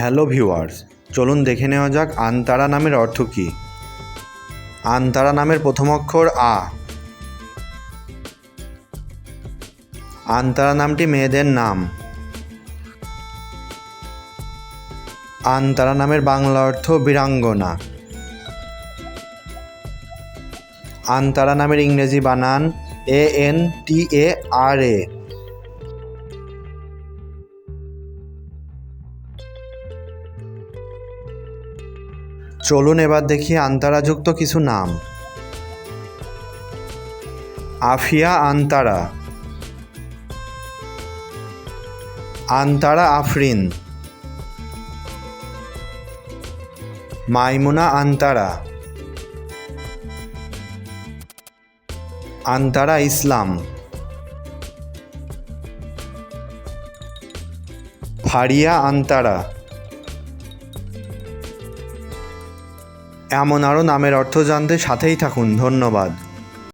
Hello viewers, চলুন দেখে নেওয়া যাক আনতারা নামের অর্থ কী। আনতারা নামের প্রথম অক্ষর আ। আনতারা নামটি মেয়েদের নাম। আনতারা নামের বাংলা অর্থ বীরাঙ্গনা। আনতারা নামের ইংরেজি বানান এ এন টি এ আর এ। চলুন এবার দেখি আন্তারাযুক্ত কিছু নাম। আফিয়া আন্তারা। আন্তারা আফরিন। মাইমুনা আন্তারা। আন্তারা ইসলাম। ফারিয়া আন্তারা। এমন আরও নামের অর্থ জানতে সাথেই থাকুন ধন্যবাদ।